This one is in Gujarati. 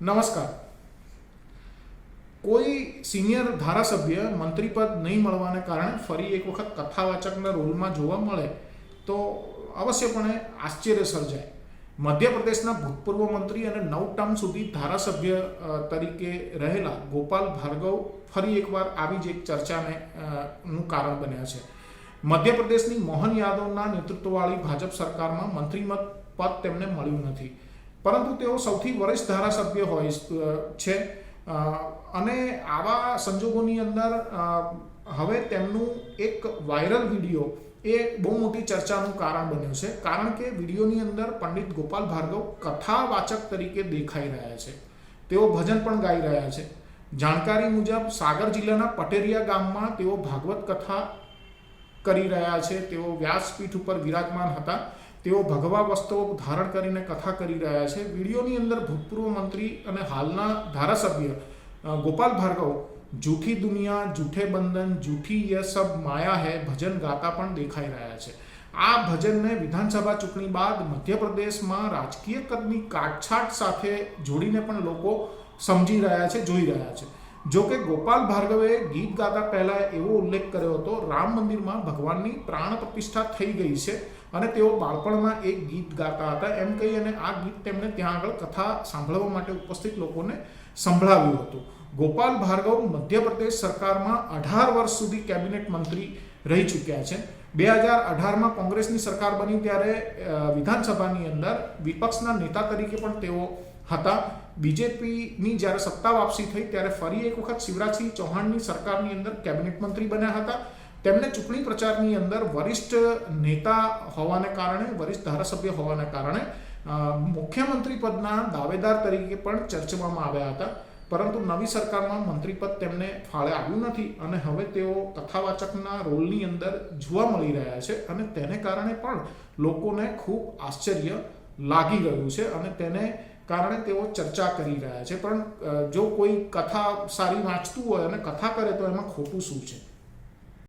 નમસ્કાર. કોઈ સિનિયર ધારાસભ્ય મંત્રીપદ નહીં મળવાને કારણે ફરી એક વખત કથાવાચકના રોલમાં જોવા મળે તો અવશ્યપણે આશ્ચર્ય સર્જાય. મધ્યપ્રદેશના ભૂતપૂર્વ મંત્રી અને નવ ટર્મ સુધી ધારાસભ્ય તરીકે રહેલા ગોપાલ ભાર્ગવ ફરી એકવાર આવી જ એક ચર્ચાને નું કારણ બન્યા છે. મધ્યપ્રદેશની મોહન યાદવના નેતૃત્વવાળી ભાજપ સરકારમાં મંત્રીમત પદ તેમને મળ્યું નથી. પરંતુ તેઓ સૌથી વરિષ્ઠ ધારાસભ્ય હોય છે. અને આવા સંજોગોની અંદર હવે તેમનું એક વાયરલ વીડિયો એ બહુ મોટી ચર્ચાનું કારણ બન્યું છે. કારણ કે વિડીયોની અંદર પંડિત ગોપાલ ભાર્ગવ કથાવાચક તરીકે દેખાઈ રહ્યા છે. તેઓ ભજન પણ ગાઈ રહ્યા છે. જાણકારી મુજબ સાગર જિલ્લાના પટેરિયા ગામમાં તેઓ ભાગવત કથા કરી રહ્યા છે. તેઓ વ્યાસપીઠ ઉપર વિરાજમાન હતા. તેઓ ભગવા વસ્ત્રો ધારણ કરીને કથા કરી રહ્યા છે. વિડીયોની અંદર ભૂતપૂર્વ મંત્રી અને હાલના ધારાસભ્ય ગોપાલ ભાર્ગવ, જૂઠી દુનિયા, જૂઠે બંધન, જૂઠી યે સબ માયા હૈ, ભજન ગાતા પણ દેખાઈ રહ્યા છે. આ ભજનને વિધાનસભા ચૂંટણી બાદ મધ્યપ્રદેશમાં રાજકીય કદની કાટછાટ સાથે જોડીને પણ લોકો સમજી રહ્યા છે, જોઈ રહ્યા છે. જો કે ગોપાલ ભાર્ગવે ગીત ગાતા પહેલા એવો ઉલ્લેખ કર્યો હતો, રામ મંદિરમાં ભગવાનની પ્રાણ પ્રતિષ્ઠા થઈ ગઈ છે અને તેઓ બાળપણમાં એક ગીત ગાતા હતા. એમ કહી અને આ ગીત તેમણે ત્યાં આગળ કથા સાંભળવા માટે ઉપસ્થિત લોકોને સંભળાવ્યું હતું. ગોપાલ ભાર્ગવ મધ્યપ્રદેશ સરકારમાં અઢાર વર્ષ સુધી કેબિનેટ મંત્રી રહી ચૂક્યા છે. બે હજાર અઢારમાં કોંગ્રેસની સરકાર બની ત્યારે વિધાનસભાની અંદર વિપક્ષના નેતા તરીકે પણ તેઓ હતા. બીજેપીની જ્યારે સત્તા વાપસી થઈ ત્યારે ફરી એક વખત શિવરાજસિંહ ચૌહાણની સરકારની અંદર કેબિનેટ મંત્રી બન્યા હતા. તેમને ચૂંટણી પ્રચારની અંદર વરિષ્ઠ નેતા હોવાને કારણે, વરિષ્ઠ ધારાસભ્ય હોવાને કારણે મુખ્યમંત્રી પદના દાવેદાર તરીકે પણ ચર્ચવામાં આવ્યા હતા. પરંતુ નવી સરકારમાં મંત્રીપદ તેમને ફાળે આવ્યું નથી અને હવે તેઓ કથાવાચકના રોલની અંદર જોવા મળી રહ્યા છે અને તેને કારણે પણ લોકોને ખૂબ આશ્ચર્ય લાગી ગયું છે અને તેને કારણે તેઓ ચર્ચા કરી રહ્યા છે. પણ જો કોઈ કથા સારી વાંચતું હોય અને કથા કરે તો એમાં ખોટું શું છે?